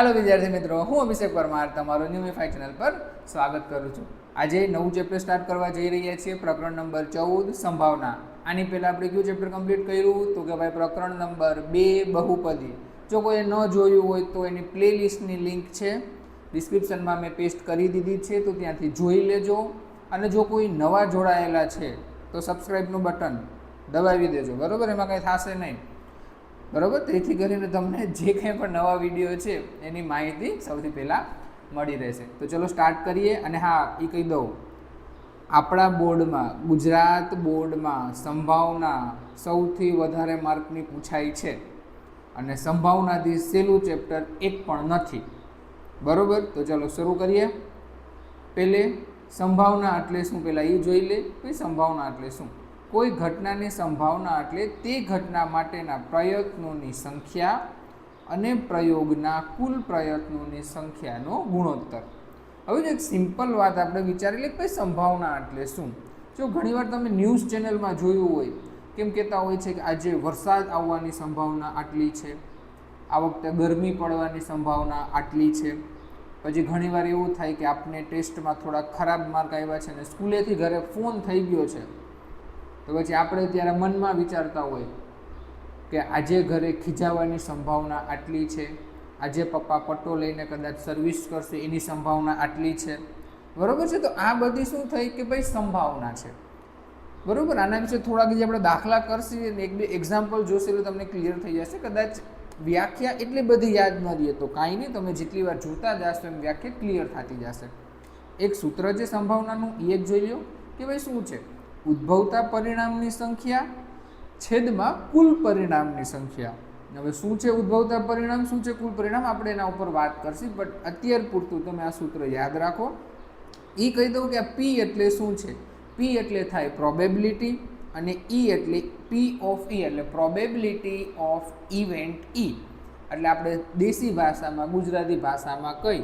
હાલો વિદ્યાર્થી મિત્રો, હું અભિષેક પરમાર તમારો ન્યુમિફાઈ ચેનલ પર સ્વાગત કરું છું. આજે નવું ચેપ્ટર સ્ટાર્ટ કરવા જઈ રહ્યા છીએ, પ્રકરણ નંબર ચૌદ, સંભાવના. આની પહેલાં આપણે કયું ચેપ્ટર કમ્પ્લીટ કર્યું? તો કે ભાઈ પ્રકરણ નંબર બે, બહુપદી. જો કોઈએ ન જોયું હોય તો એની પ્લેલિસ્ટની લિંક છે ડિસ્ક્રિપ્શનમાં મેં પેસ્ટ કરી દીધી છે, તો ત્યાંથી જોઈ લેજો. અને જો કોઈ નવા જોડાયેલા છે, તો સબસ્ક્રાઈબનું બટન દબાવી દેજો. બરાબર? એમાં કંઈ થશે નહીં. બરાબર? તેથી કરીને તમને જે કંઈ પણ નવા વીડિયો છે, એની માહિતી સૌથી પહેલાં મળી રહેશે. તો ચલો સ્ટાર્ટ કરીએ અને હા એ કહી દઉં. આપણા બોર્ડમાં, ગુજરાત બોર્ડમાં સંભાવના સૌથી વધારે માર્કની પૂછાઈ છે. અને સંભાવનાથી સહેલું ચેપ્ટર એક પણ નથી. બરાબર? તો ચલો શરૂ કરીએ. પહેલે સંભાવના એટલે શું? પહેલાં એ જોઈ લે, પછી સંભાવના એટલે શું? કોઈ ઘટનાની સંભાવના એટલે તે ઘટના માટેના પ્રયત્નોની સંખ્યા અને પ્રયોગના કુલ પ્રયત્નોની સંખ્યાનો ગુણોત્તર. હવે જો એક સિમ્પલ વાત આપણે વિચારી લઈએ ભાઈ સંભાવના એટલે શું? જો ઘણીવાર તમે ન્યૂઝ ચેનલમાં જોયું હોય, કેમ કહેતા હોય છે કે આજે વરસાદ આવવાની સંભાવના આટલી છે, આ વખતે ગરમી પડવાની સંભાવના આટલી છે, પછી ઘણીવાર એવું થાય કે આપને ટેસ્ટમાં થોડા ખરાબ માર્ક આવ્યા છે અને સ્કૂલેથી ઘરે ફોન થઈ ગયો છે તો પછી આપણે ત્યારે મનમાં વિચારતા હોય કે આજે ઘરે ખીજાવાની સંભાવના આટલી છે, આજે પપ્પા પટ્ટો લઈને કદાચ સર્વિસ કરશે એની સંભાવના આટલી છે. બરાબર છે? તો આ બધી શું થઈ કે ભાઈ સંભાવના છે. બરાબર? આના વિશે થોડાક જે આપણે દાખલા કરશે એક બે એક્ઝામ્પલ જોશે એટલે તમને ક્લિયર થઈ જશે. કદાચ વ્યાખ્યા એટલી બધી યાદ ન રહે તો કાંઈ નહીં, તમે જેટલી વાર જોતા જશો એમ વ્યાખ્યા ક્લિયર થતી જશે. એક સૂત્ર છે સંભાવનાનું, એ જ જોઈ લો કે ભાઈ શું છે? ઉદ્ભવતા પરિણામની સંખ્યા, છેદમાં કુલ પરિણામની સંખ્યા. હવે શું છે ઉદ્ભવતા પરિણામ? શું છે કુલ પરિણામ? આપણે એના ઉપર વાત કરશું બટ અત્યાર પૂરતું તમે આ સૂત્ર યાદ રાખો. એ કહી દઉં કે આ પી એટલે શું છે? પી એટલે થાય પ્રોબેબિલિટી અને ઈ એટલે પી ઓફ ઈ એટલે પ્રોબેબિલિટી ઓફ ઇવેન્ટ ઈ એટલે આપણે દેશી ભાષામાં, ગુજરાતી ભાષામાં કહી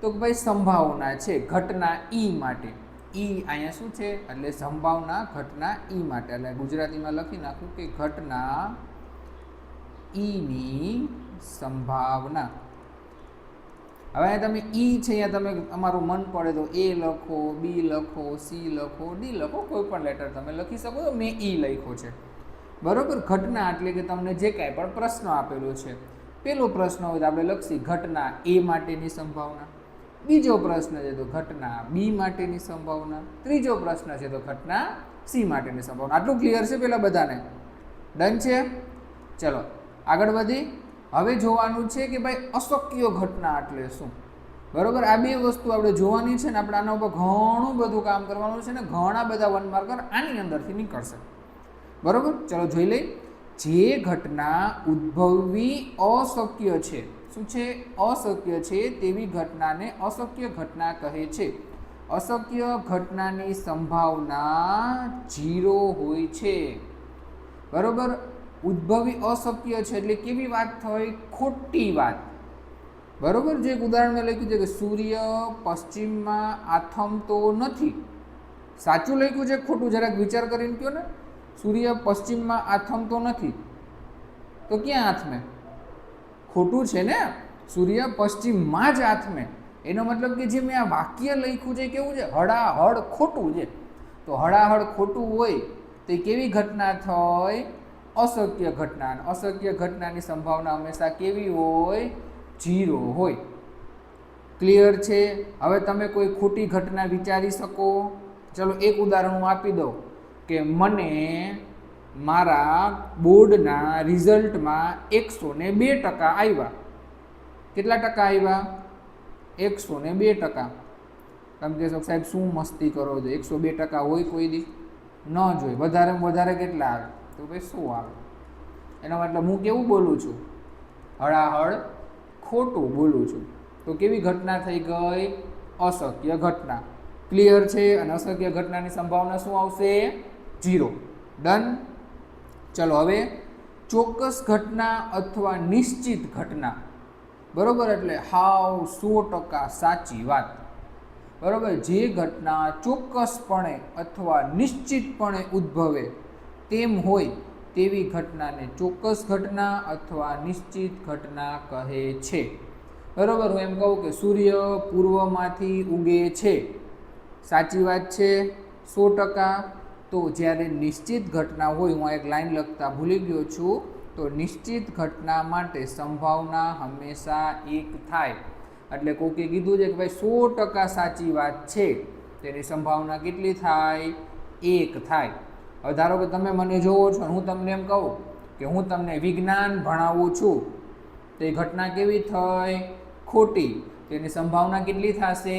તો ભાઈ સંભાવના છે, ઘટના ઈ માટે. ઈ અહીંયા શું છે? એટલે સંભાવના ઘટના ઈ માટે. એટલે ગુજરાતીમાં લખી નાખું કે ઘટના ઈની સંભાવના. હવે અહીંયા તમે ઈ છે, અહીંયા તમે અમારું મન પડે તો એ લખો, બી લખો, સી લખો, ડી લખો, કોઈ પણ લેટર તમે લખી શકો તો મેં ઈ લખ્યો છે. બરોબર? ઘટના એટલે કે તમને જે કાંઈ પણ પ્રશ્ન આપેલો છે. પેલો પ્રશ્ન હોય તો આપણે લખશી, ઘટના એ માટેની સંભાવના. બીજો પ્રશ્ન છે તો ઘટના બી માટેની સંભાવના, ત્રીજો પ્રશ્ન છે તો ઘટના સી માટેની સંભાવના. આટલું ક્લિયર છે પેલા બધાને? ડન છે? ચલો, આગળ વધી. હવે જોવાનું છે કે ભાઈ અશક્ય ઘટના એટલે શું? બરોબર? આ બે વસ્તુ આપણે જોવાની છે ને આપણે આના ઉપર ઘણું બધું કામ કરવાનું છે ને ઘણા બધા વન માર્કર આની અંદરથી નીકળશે. બરોબર? ચલો જોઈ લઈ જે ઘટના ઉદ્ભવવી અશક્ય છે શું છે? અશક્ય છે તેવી ઘટનાને અશક્ય ઘટના કહે છે. અશક્ય ઘટનાની સંભાવના ઝીરો હોય છે. બરોબર? ઉદ્ભવી અશક્ય છે એટલે કેવી વાત થઈ? ખોટી વાત. બરોબર? જે ઉદાહરણ મેં લખ્યું છે કે સૂર્ય પશ્ચિમમાં આથમતો નથી. સાચું લખ્યું છે? ખોટું. જરાક વિચાર કરીને કહો ને. સૂર્ય પશ્ચિમમાં આથમતો નથી. તો ક્યાં આથમે? ખોટું છે ને, સૂર્ય પશ્ચિમમાં જ આથમે એનો મતલબ કે જે મેં આ વાક્ય લખ્યું છે કેવું છે? હળાહળ ખોટું છે. તો હળાહળ ખોટું હોય તો એ કેવી ઘટના થાય અશક્ય ઘટના. અશક્ય ઘટનાની સંભાવના હંમેશા કેવી હોય? જીરો હોય. ક્લિયર છે? હવે તમે કોઈ ખોટી ઘટના વિચારી શકો? ચલો એક ઉદાહરણ હું આપી દઉં કે મને મારા બોર્ડના રિઝલ્ટમાં એકસો ને બે ટકા આવ્યા. કેટલા ટકા આવ્યા? એકસો ને બે ટકા. તમે કહેશો સાહેબ, શું મસ્તી કરો છો? એકસો બે ટકા હોય કોઈ દી? ન જોઈ વધારેમાં વધારે કેટલા આવે? તો ભાઈ શું આવે. એનો મતલબ હું કેવું બોલું છું? હળાહળ ખોટું બોલું છું. તો કેવી ઘટના થઈ ગઈ? અશક્ય ઘટના. ક્લિયર છે અને અશક્ય ઘટનાની સંભાવના શું આવશે? જીરો ડન ચલો હવે ચોક્કસ ઘટના અથવા નિશ્ચિત ઘટના. બરાબર એટલે હાવ સો ટકા સાચી વાત. બરાબર? જે ઘટના ચોક્કસપણે અથવા નિશ્ચિતપણે ઉદ્ભવે તેમ હોય તેવી ઘટનાને ચોક્કસ ઘટના અથવા નિશ્ચિત ઘટના કહે છે. બરાબર? હું એમ કહું કે સૂર્ય પૂર્વમાંથી ઉગે છે. સાચી વાત છે? સો ટકા. તો જ્યારે નિશ્ચિત ઘટના હોય, હું એક લાઈન લખતા ભૂલી ગયો છું, તો નિશ્ચિત ઘટના માટે સંભાવના હંમેશા એક થાય. એટલે કોકે કીધું છે કે ભાઈ, સો ટકા સાચી વાત છે. તેની સંભાવના કેટલી થાય? એક થાય. હવે ધારો કે તમે મને જોવો છો હું તમને એમ કહું કે હું તમને વિજ્ઞાન ભણાવું છું, તો એ ઘટના કેવી થઈ? ખોટી. તેની સંભાવના કેટલી થશે?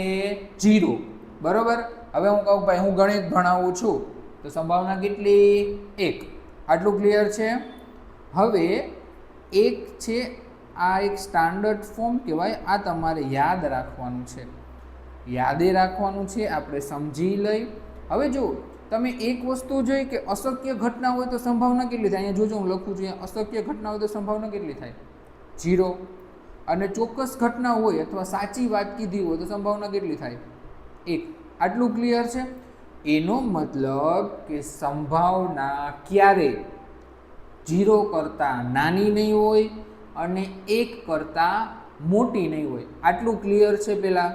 જીરો બરાબર? હવે હું કહું ભાઈ, હું ગણિત ભણાવું છું. તો સંભાવના કેટલી? એક. આટલું ક્લિયર છે? હવે એક છે, આ એક સ્ટાન્ડર્ડ ફોર્મ કહેવાય, આ તમારે યાદ રાખવાનું છે. યાદે રાખવાનું છે, આપણે સમજી લઈ. હવે જો તમે એક વસ્તુ જોઈ કે અશક્ય ઘટના હોય તો સંભાવના કેટલી થાય? અહીંયા જોજો, હું લખું છું અશક્ય ઘટના હોય તો સંભાવના કેટલી થાય? જીરો અને ચોક્કસ ઘટના હોય અથવા સાચી વાત કીધી હોય તો સંભાવના કેટલી થાય? એક. આટલું ક્લિયર છે? એનો મતલબ કે સંભાવના ક્યારે જીરો કરતાં નાની નહીં હોય અને એક કરતાં મોટી નહીં હોય. આટલું ક્લિયર છે પહેલાં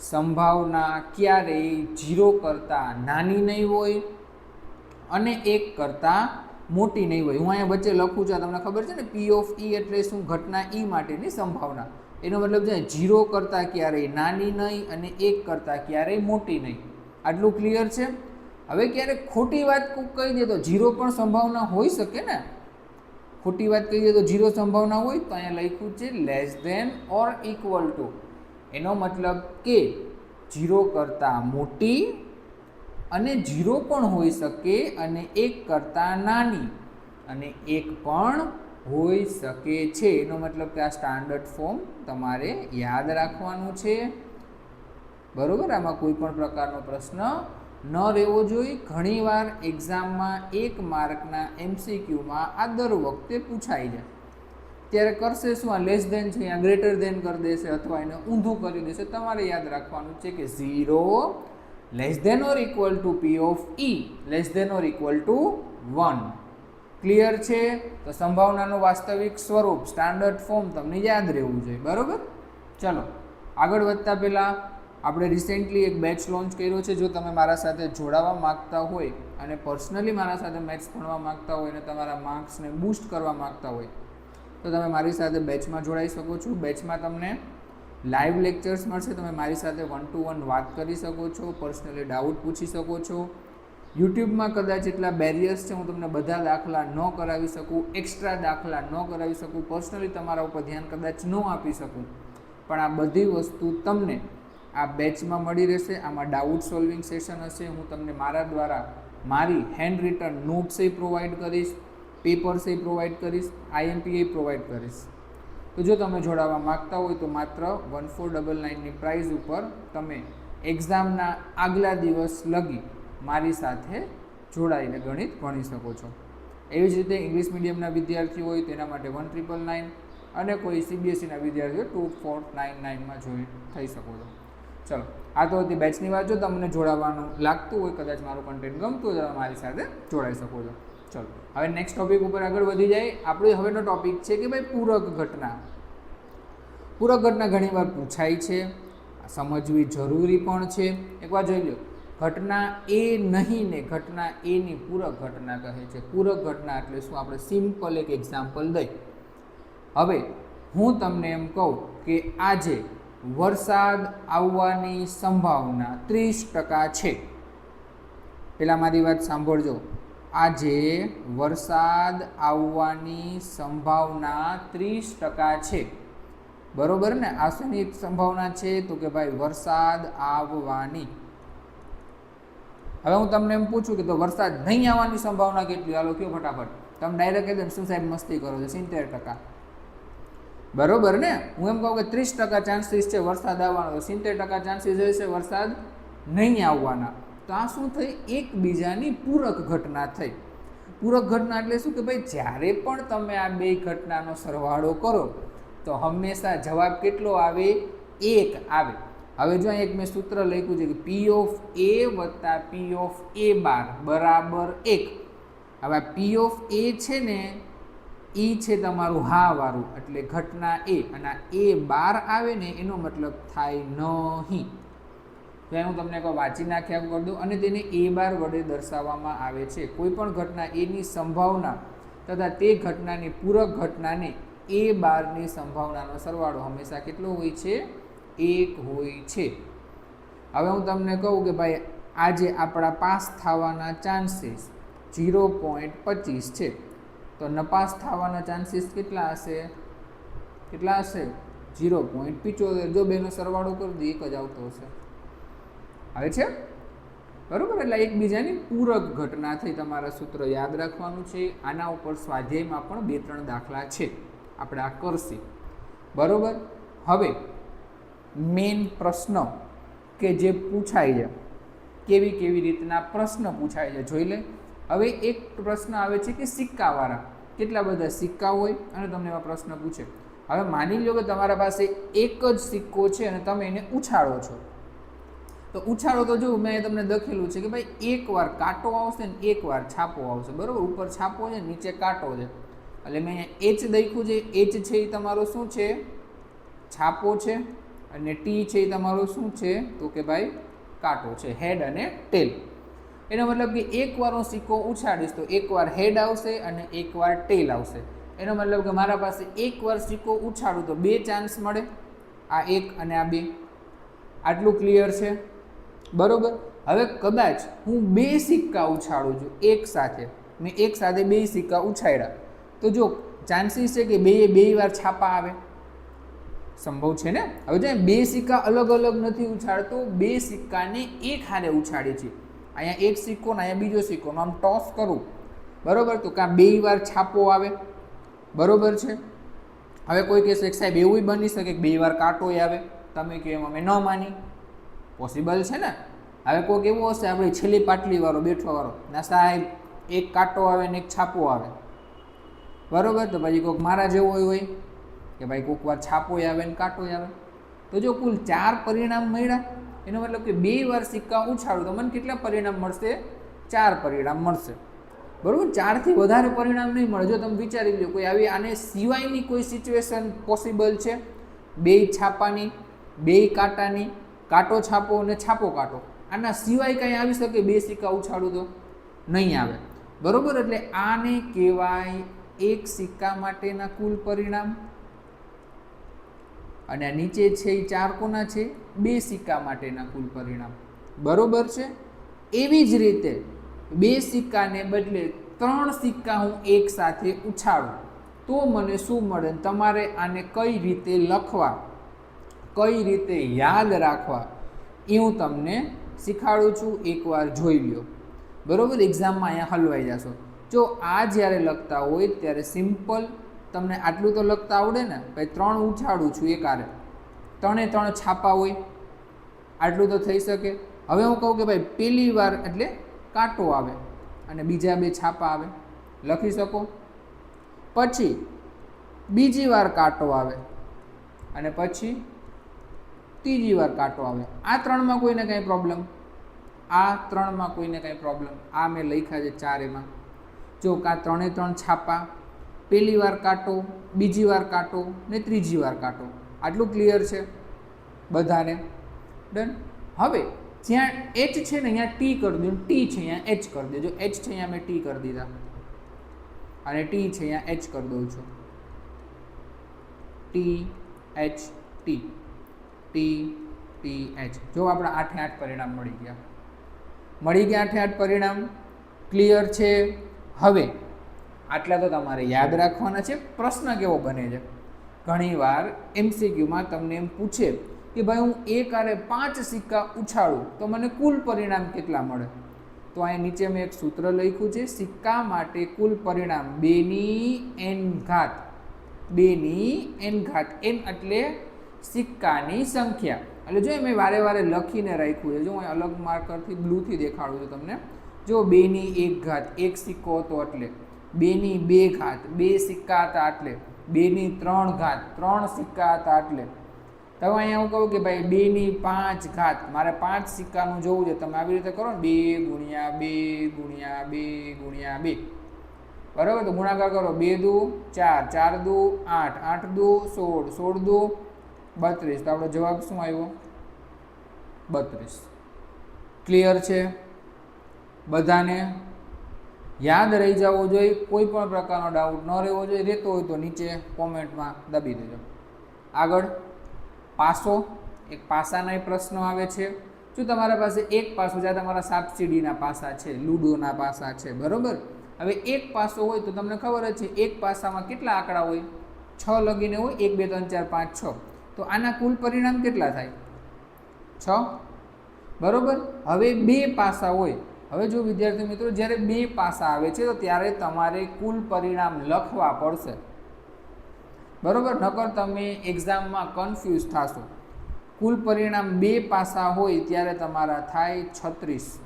સંભાવના ક્યારેય જીરો કરતાં નાની નહીં હોય અને એક કરતાં મોટી નહીં હોય. હું અહીંયા વચ્ચે લખું છું તમને ખબર છે ને? પી ઓફ ઈ એટલે શું? ઘટના ઈ માટેની સંભાવના. એનો મતલબ છે જીરો કરતાં ક્યારેય નાની નહીં અને એક કરતાં ક્યારેય મોટી નહીં. આટલું ક્લિયર છે. હવે ક્યારેક ખોટી વાત કહી દે તો જીરો પણ સંભાવના હોઈ શકે ને? ખોટી વાત કહી દે તો જીરો સંભાવના હોય તો અહીંયા લખ્યું છે less than or equal to એનો મતલબ કે જીરો કરતાં મોટી અને જીરો પણ હોઈ શકે અને એક કરતાં નાની અને એક પણ હોઈ શકે છે. એનો મતલબ કે આ સ્ટાન્ડર્ડ ફોર્મ તમારે યાદ રાખવાનું છે. બરોબર? આમાં કોઈ પણ પ્રકારનો પ્રશ્ન ન રહેવો જોઈએ. ઘણીવાર એક્ઝામમાં એક માર્કના એમસીક્યુમાં આ દર વખતે પૂછાઈ જાય. ત્યારે કરશે શું? આ લેસ દેન છે અહીંયા ગ્રેટર દેન કરી દેશે અથવા એને ઊંધું કરી દેશે. તમારે યાદ રાખવાનું છે કે zero less than or equal to P of E less than or equal to one clear છે? તો સંભાવનાનું વાસ્તવિક સ્વરૂપ સ્ટાન્ડર્ડ ફોર્મ તમને યાદ રહેવું જોઈએ. બરાબર? ચલો, આગળ વધતા પહેલાં આપણે રિસેન્ટલી એક બેચ લોન્ચ કર્યો છે, જો તમે મારા સાથે જોડાવા માગતા હોય અને પર્સનલી મારા સાથે મેથ્સ ભણવા માગતા હોય અને તમારા માર્ક્સને બૂસ્ટ કરવા માગતા હોય, તો તમે મારી સાથે બેચમાં જોડાઈ શકો છો. બેચમાં તમને લાઈવ લેક્ચર્સ મળશે. તમે મારી સાથે વન ટુ વન વાત કરી શકો છો પર્સનલી ડાઉટ પૂછી શકો છો. યુટ્યુબમાં કદાચ એટલા બેરિયર્સ છે, હું તમને બધા દાખલા ન કરાવી શકું એક્સ્ટ્રા દાખલા ન કરાવી શકું. પર્સનલી તમારા ઉપર ધ્યાન કદાચ ન આપી શકું. પણ આ બધી વસ્તુ તમને આ બેચમાં મળી રહેશે. આમાં ડાઉટ સોલ્વિંગ સેશન હશે. હું તમને મારા દ્વારા મારી હેન્ડ રિટર્ન નોટ્સ એ પ્રોવાઈડ કરીશ પેપર્સ એ પ્રોવાઈડ કરીશ આઈએમપી એ પ્રોવાઈડ કરીશ. તો જો તમે જોડાવા માગતા હોય તો માત્ર વન ફોર ડબલ નાઇનની પ્રાઇઝ ઉપર તમે એક્ઝામના આગલા દિવસ લગી મારી સાથે જોડાઈને ગણિત ભણી શકો છો. એવી જ રીતે ઇંગ્લિશ મીડિયમના વિદ્યાર્થીઓ હોય તેના માટે વન ટ્રિપલ નાઇન અને કોઈ સીબીએસસીના વિદ્યાર્થીઓ ટુ ફોર નાઇન નાઇનમાં જોઈન થઈ શકો છો. ચલો, આ તો હતી બેચની વાત જો તમને જોડાવાનું લાગતું હોય, કદાચ મારું કન્ટેન્ટ ગમતું હોય તો મારી સાથે જોડાઈ શકો છો. ચલો, હવે નેક્સ્ટ ટોપિક ઉપર આગળ વધી જાય. આપણો હવેનો ટોપિક છે કે ભાઈ પૂરક ઘટના. પૂરક ઘટના ઘણીવાર પૂછાય છે, સમજવી જરૂરી પણ છે. એકવાર જોઈ લો ઘટના એ નહીં ને ઘટના એની પૂરક ઘટના કહે છે. પૂરક ઘટના એટલે શું? આપણે સિમ્પલ એક એક્ઝામ્પલ દઈ. હવે હું તમને એમ કહું કે આજે વરસાદ આવવાની સંભાવના ત્રીસ ટકા છે. પહેલાં મારી વાત સાંભળજો. આજે વરસાદ આવવાની સંભાવના ત્રીસ ટકા છે. બરોબર ને? આ શેની સંભાવના છે? તો કે ભાઈ વરસાદ આવવાની. હવે હું તમને એમ પૂછું કે તો વરસાદ નહીં આવવાની સંભાવના કેટલી? હાલો, કયો ફટાફટ? તમે ડાયરેક્ટ કહી શું સાહેબ મસ્તી કરો છો? સિત્તેર ટકા. બરોબર ને? હું એમ કહું કે ત્રીસ ટકા ચાન્સીસ છે વરસાદ આવવાનો. સિત્તેર ટકા ચાન્સીસ છે વરસાદ નહીં આવવાના. તો આ શું થઈ? એકબીજાની પૂરક ઘટના થઈ. પૂરક ઘટના એટલે શું કે ભાઈ, જ્યારે પણ તમે આ બે ઘટનાનો સરવાળો કરો, તો હંમેશા જવાબ કેટલો આવે? એક આવે. હવે જો એક મેં સૂત્ર લખ્યું છે કે પી ઓફ એ વત્તા પી ઓફ એ બાર બરાબર એક. હવે પી ઓફ એ છે ને ઈ છે તમારું હા વાળું એટલે ઘટના એ અને એ બાર આવે ને એનો મતલબ થાય નહીં. તો હું તમને કહું વાંચી નાખ્યા કરી દઉં અને તેને એ બાર વડે દર્શાવવામાં આવે છે. કોઈ પણ ઘટના એની સંભાવના તથા તે ઘટનાની પૂરક ઘટનાને એ બારની સંભાવનાનો સરવાળો હંમેશા કેટલો હોય છે? એક હોય છે. હવે હું તમને કહું કે ભાઈ, આજે આપણા પાસ થવાના ચાન્સીસ ઝીરો પોઈન્ટ પચીસ છે. તો નપાસ થવાના ચાન્સીસ કેટલા હશે? કેટલા હશે? ઝીરો પોઈન્ટ પિચોતેર. જો બેનો સરવાળો કરી દઈએ એક જ આવતો હશે. આવે છે? બરાબર? એટલે એકબીજાની પૂરક ઘટના થઈ તમારા સૂત્ર યાદ રાખવાનું છે. આના ઉપર સ્વાધ્યાયમાં પણ બે ત્રણ દાખલા છે. આપણે આ કરશી. બરાબર? હવે મેન પ્રશ્ન કે જે પૂછાય છે. કેવી કેવી રીતના પ્રશ્ન પૂછાય છે? જોઈ લે. હવે એક પ્રશ્ન આવે છે કે સિક્કાવાળા કેટલા બધા સિક્કા હોય? અને તમને એવા પ્રશ્ન પૂછે. હવે માની લો કે તમારા પાસે એક જ સિક્કો છે અને તમે એને ઉછાળો છો. તો ઉછાળો તો જો મેં તમને દખેલું છે કે ભાઈ એકવાર કાંટો આવશે ને એકવાર છાપો આવશે. બરાબર? ઉપર છાપો છે, નીચે કાંટો છે. એટલે મેં અહીંયા એચ દેખ્યું છે. એચ છે એ તમારો શું છે? છાપો છે. અને ટી છે એ તમારો શું છે? તો કે ભાઈ કાંટો છે. હેડ અને ટેલ એનો મતલબ કે એકવાર હું સિક્કો ઉછાડીશ તો એકવાર હેડ આવશે અને એકવાર ટેલ આવશે. એનો મતલબ કે મારા પાસે એકવાર સિક્કો ઉછાળું તો બે ચાન્સ મળે. આ એક અને આ બે. આટલું ક્લિયર છે? બરોબર? હવે કદાચ હું બે સિક્કા ઉછાળું છું એક સાથે. મેં એક સાથે બે સિક્કા ઉછાળ્યા. તો જો ચાન્સીસ છે કે બે બે વાર છાપા આવે? સંભવ છે ને? હવે જો બે સિક્કા અલગ અલગ નથી ઉછાળતો, બે સિક્કાને એક હારે ઉછાળે છે. અહીંયા એક સિક્કો ને અહીંયા બીજો સિક્કો. આમ ટોસ કરું. બરાબર? તો કાં બે વાર છાપો આવે. બરોબર છે? હવે કોઈ કહેશે સાહેબ એવું બની શકે કે બે વાર કાંટોય આવે. તમે કહો એમ અમે ન માની. પોસિબલ છે ને? હવે કોઈક એવો હશે, આપણે છેલ્લી પાટલીવાળો, બેઠવાવાળો. બેઠો વાળો ના સાહેબ, એક કાંટો આવે ને એક છાપો આવે. બરાબર? તો પછી કોઈક મારા જેવો હોય કે ભાઈ કોઈક વાર છાપોય આવે ને કાંટોય આવે. તો જો કુલ ચાર પરિણામ મળ્યા. એનો મતલબ કે બે વાર સિક્કા ઉછાળું, તો મને કેટલા પરિણામ મળશે? ચાર પરિણામ મળશે. બરાબર? ચારથી વધારે પરિણામ નહીં મળે. જો તમે વિચારી લો કોઈ આવી આને સિવાયની કોઈ સિચ્યુએશન પોસિબલ છે? બે છાપાની, બે કાંટાની, કાંટો છાપો અને છાપો કાંટો. આના સિવાય કાંઈ આવી શકે બે સિક્કા ઉછાળું તો? નહીં આવે. બરાબર? એટલે આને કહેવાય એક સિક્કા માટેના કુલ પરિણામ અને નીચે છે એ ચાર કોના છે? બે સિક્કા માટેના કુલ પરિણામ. બરોબર છે? એવી જ રીતે બે સિક્કાને બદલે ત્રણ સિક્કા હું એક સાથે ઉછાળું. તો મને શું મળે? તમારે આને કઈ રીતે લખવા? કઈ રીતે યાદ રાખવા? એ હું તમને શીખાડું છું. એકવાર જોઈ લ્યો. બરાબર? એક્ઝામમાં અહીંયા હલવાઈ જશો. જો આ જ્યારે લખતા હોય ત્યારે સિમ્પલ તમને આટલું તો લખતા આવડે ને, ભાઈ ત્રણ ઉછાળું છું એકારે. ત્રણે ત્રણ છાપા હોય, આટલું તો થઈ શકે. હવે હું કહું કે ભાઈ પહેલી વાર એટલે કાંટો આવે અને બીજા બે છાપા આવે. લખી શકો? પછી બીજી વાર કાંટો આવે અને પછી ત્રીજી વાર કાંટો આવે. આ ત્રણમાં કોઈને કાંઈ પ્રોબ્લેમ આ ત્રણમાં કોઈને કાંઈ પ્રોબ્લેમ આ મેં લખ્યા છે ચાર એમાં જો કાં ત્રણે ત્રણ છાપા પહેલી વાર કાંટો, બીજી વાર કાંટો ને ત્રીજી વાર કાંટો. આટલું ક્લિયર છે બધાને? ડન હવે, જ્યાં એચ છે ને, અહીંયા ટી કરી દઉં. ટી છે અહીંયા એચ કરી દેજો. એચ છે અહીંયા મેં ટી કરી દીધા. અને ટી છે અહીંયા એચ કરી દઉં છું. T H T T T H જો આપણા આઠે આઠ પરિણામ મળી ગયા. મળી ગયા આઠે આઠ પરિણામ? ક્લિયર છે? હવે આટલા તો તમારે યાદ રાખવાના છે. પ્રશ્ન કેવો બને છે? ઘણીવાર એમસીક્યુમાં તમને એમ પૂછે કે ભાઈ હું એક આરે પાંચ સિક્કા ઉછાળું તો મને કુલ પરિણામ કેટલા મળે? તો અહીં નીચે મેં એક સૂત્ર લખ્યું છે, સિક્કા માટે કુલ પરિણામ બેની એન ઘાત. બેની એન ઘાત. એન એટલે સિક્કાની સંખ્યા. એટલે જો મેં વારે વારે લખીને રાખ્યું છે, જો હું અલગ માર્કરથી બ્લુથી દેખાડું છું તમને. જો બેની એક ઘાત, એક સિક્કો હતો એટલે. બેની બે ઘાત, બે સિક્કા હતા એટલે બેની ત્રણ ઘાત, ત્રણ સિક્કા હતા એટલે તમે અહીંયા હું કહું કે ભાઈ બેની પાંચ ઘાત, મારે પાંચ સિક્કાનું જોવું છે, તમે આવી રીતે કરો ને, બે ગુણ્યા બે ગુણ્યા બે ગુણ્યા બે. બરાબર? તો ગુણાકાર કરો, બે દુ, ચાર ચાર દુ, આઠ આઠ દુ, સોળ સોળ દુ, બત્રીસ. તો આપણો જવાબ શું આવ્યો? બત્રીસ. ક્લિયર છે? બધાને યાદ રહી જવો જોઈએ, કોઈ પણ પ્રકારનો ડાઉટ ન રહેવો જોઈએ, રહેતો હોય તો નીચે કોમેન્ટમાં દબી દેજો. આગળ પાસો, એક પાસાના પ્રશ્નો આવે છે. જો તમારા પાસે એક પાસો જ્યાં તમારા સાપસીડીના પાસા છે, લૂડોના પાસા છે, બરાબર? હવે એક પાસો હોય તો તમને ખબર જ છે, એક પાસામાં કેટલા આંકડા હોય? છ લગીને હોય, એક, બે, ત્રણ, ચાર, પાંચ, છ. તો આના કુલ પરિણામ કેટલા થાય? છ. બરાબર? હવે બે પાસા હોય હવે જો વિદ્યાર્થી મિત્રો, જ્યારે બે પાસા આવે છે, તો ત્યારે તમારે કુલ પરિણામ લખવા પડશે. બરાબર? નકર તમે એક્ઝામમાં કન્ફ્યુઝ થશો. કુલ પરિણામ બે પાસા હોય ત્યારે તમારા થાય છત્રીસ.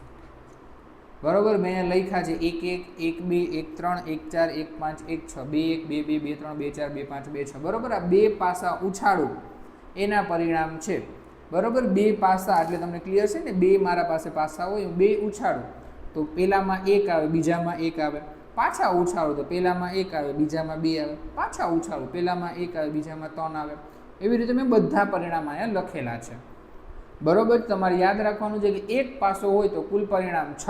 બરાબર? મેં લખ્યા છે, એક એક એક બે, એક ત્રણ, એક ચાર, એક પાંચ, એક છ, બે એક, બે બે બે, ત્રણ, બે, ચાર, બે, પાંચ, બે, છ. બરાબર? આ બે પાસા ઉછાળું. એના પરિણામ છે. બરોબર? બે પાસા, એટલે તમને ક્લિયર છે ને? બે મારા પાસે પાસા હોય બે ઉછાળું. તો પહેલામાં એક આવે, બીજામાં એક આવે. પાછા ઉછાળું, તો પહેલામાં એક આવે, બીજામાં બે આવે. પાછા ઉછાળું પહેલામાં એક આવે, બીજામાં ત્રણ આવે. એવી રીતે મેં બધા પરિણામ અહીંયા લખેલા છે. બરાબર? તમારે યાદ રાખવાનું છે કે એક પાસો હોય તો કુલ પરિણામ છ,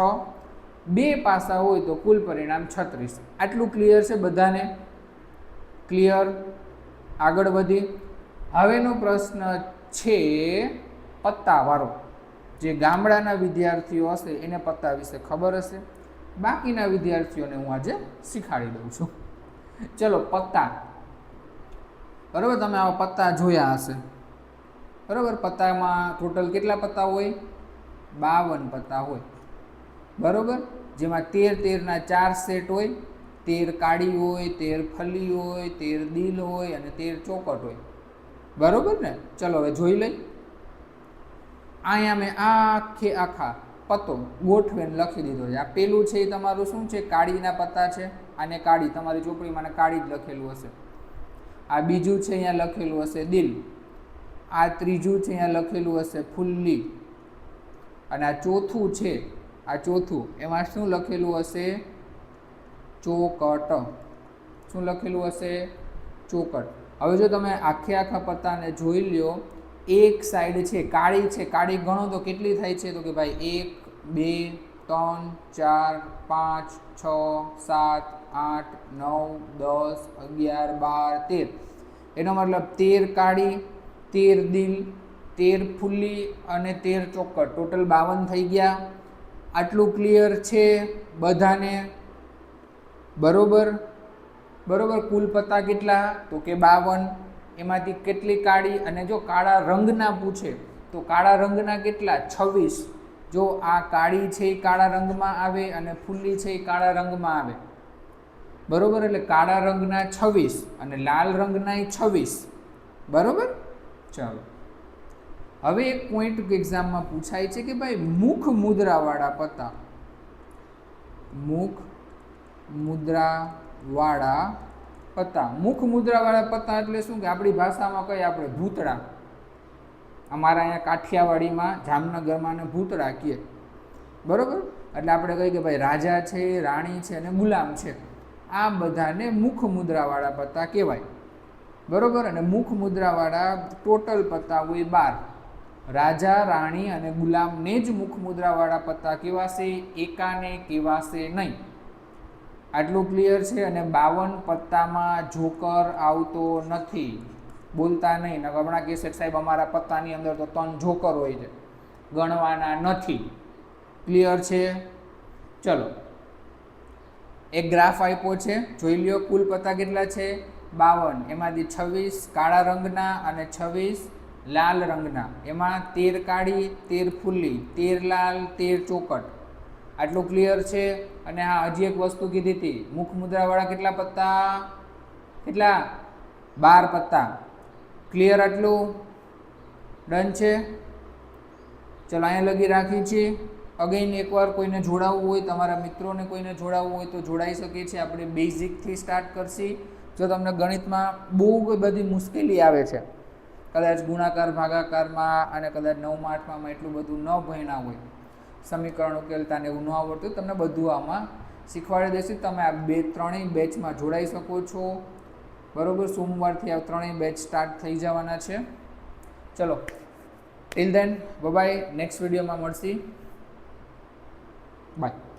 બે પાસા હોય તો કુલ પરિણામ છત્રીસ. આટલું ક્લિયર છે બધાને? ક્લિયર આગળ વધી હવેનો પ્રશ્ન છે પત્તાવાળો. જે ગામડાના વિદ્યાર્થીઓ હશે એને પત્તા વિશે ખબર હશે. બાકીના વિદ્યાર્થીઓને હું આજે શીખાડી દઉં છું. ચલો, પત્તા. બરાબર, તમે આવા પત્તા જોયા હશે. બરાબર, પત્તામાં ટોટલ કેટલા પત્તા હોય? બાવન પત્તા હોય. બરાબર, જેમાં તેર તેરના ચાર સેટ હોય. તેર કાળી હોય, તેર ફલી હોય, તેર દિલ હોય અને તેર ચોકટ હોય. બરોબર ને? ચલો હવે જોઈ લઈ. અહીંયા મેં આખે આખા પત્તો ગોઠવીને લખી દીધો છે. આ પેલું છે એ તમારું શું છે? કાળીના પત્તા છે. અને કાળી, તમારી ચોપડીમાં કાળી જ લખેલું હશે. આ બીજું છે અહીંયા લખેલું હશે દિલ. આ ત્રીજું છે અહીંયા લખેલું હશે ફુલ્લી. અને આ ચોથું છે, આ ચોથું, એમાં શું લખેલું હશે? ચોકટ. શું લખેલું હશે? ચોકટ. હવે જો તમે આખે આખા પત્તાને જોઈ લ્યો, એક સાઈડ છે, કાળી છે, કાળી ગણો તો કેટલી થાય છે? તો કે ભાઈ એક, બે, ત્રણ, ચાર, પાંચ, છ, સાત, આઠ, નવ, દસ, અગિયાર, બાર, તેર. એનો મતલબ તેર કાળી, તેર દિલ, તેર ફુલ્લી અને તેર ચોક્કર. ટોટલ બાવન થઈ ગયા. આટલું ક્લિયર છે બધાને? બરોબર? બરોબર? કુલ પત્તા કેટલા? તો કે બાવન. એમાંથી કેટલી કાળી અને જો કાળા રંગના પૂછે, તો કાળા રંગના કેટલા? છવ્વીસ. જો આ કાળી છે એ કાળા રંગમાં આવે અને ફૂલી છે એ કાળા રંગમાં આવે. બરોબર? એટલે કાળા રંગના છવ્વીસ અને લાલ રંગના એ છવ્વીસ. બરોબર? ચાલો. હવે એક પોઈન્ટ એક્ઝામમાં પૂછાય છે કે ભાઈ મુખ મુદ્રાવાળા પત્તા, મુખ મુદ્રાવાળા પત્તા. મુખ મુદ્રાવાળા પત્તા એટલે શું કે આપણી ભાષામાં કહીએ આપણે ભૂતળા. અમારા અહીંયા કાઠિયાવાડીમાં, જામનગરમાં ને ભૂતળા કહીએ બરોબર? એટલે આપણે કહીએ કે ભાઈ રાજા છે, રાણી છે અને ગુલામ છે. આ બધાને મુખ મુદ્રાવાળા પત્તા કહેવાય. બરોબર? અને મુખ મુદ્રાવાળા ટોટલ પત્તા હોય બાર. રાજા, રાણી અને ગુલામને જ મુખ મુદ્રાવાળા પત્તા કહેવાશે, એકાને કહેવાશે નહીં. આટલું ક્લિયર છે અને બાવન પત્તામાં જોકર આવતો નથી. બોલતા નહીં. હમણાં કહેશે સાહેબ અમારા પત્તાની અંદર તો ત્રણ જોકર હોય છે. ગણવાના નથી. ક્લિયર છે? ચલો. એક ગ્રાફ આપ્યો છે. જોઈ લ્યો, કુલ પત્તા કેટલા છે? બાવન. એમાંથી છવ્વીસ કાળા રંગના અને છવ્વીસ લાલ રંગના. એમાં તેર કાળી, તેર ફૂલ્લી તેર લાલ, તેર ચોકટ. આટલું ક્લિયર છે? અને હા, હજી એક વસ્તુ કીધી હતી. મુખ મુદ્રાવાળા કેટલા પત્તા? કેટલા? બાર પત્તા. ક્લિયર આટલું? ડન છે? ચલો, અહીંયા લગી રાખી છીએ. અગેન એકવાર કોઈને જોડાવવું હોય, તમારા મિત્રોને કોઈને જોડાવવું હોય તો જોડાઈ શકીએ છીએ. આપણે બેઝિકથી સ્ટાર્ટ કરશી. જો તમને ગણિતમાં બહુ બધી મુશ્કેલી આવે છે, કદાચ ગુણાકાર, ભાગાકારમાં અને કદાચ નવમાં આઠમાં એટલું બધું ન ભણ્યા હોય સમીકરણ ઉકેલતા ને એવું ન આવડતું. તમને બધું આમાં શીખવાડી દઈશું. તમે આ બે ત્રણેય બેચમાં જોડાઈ શકો છો. બરોબર? સોમવારથી આ ત્રણેય બેચ સ્ટાર્ટ થઈ જવાના છે. ચલો. ટિલ દેન બાય નેક્સ્ટ વિડીયોમાં મળશી. બાય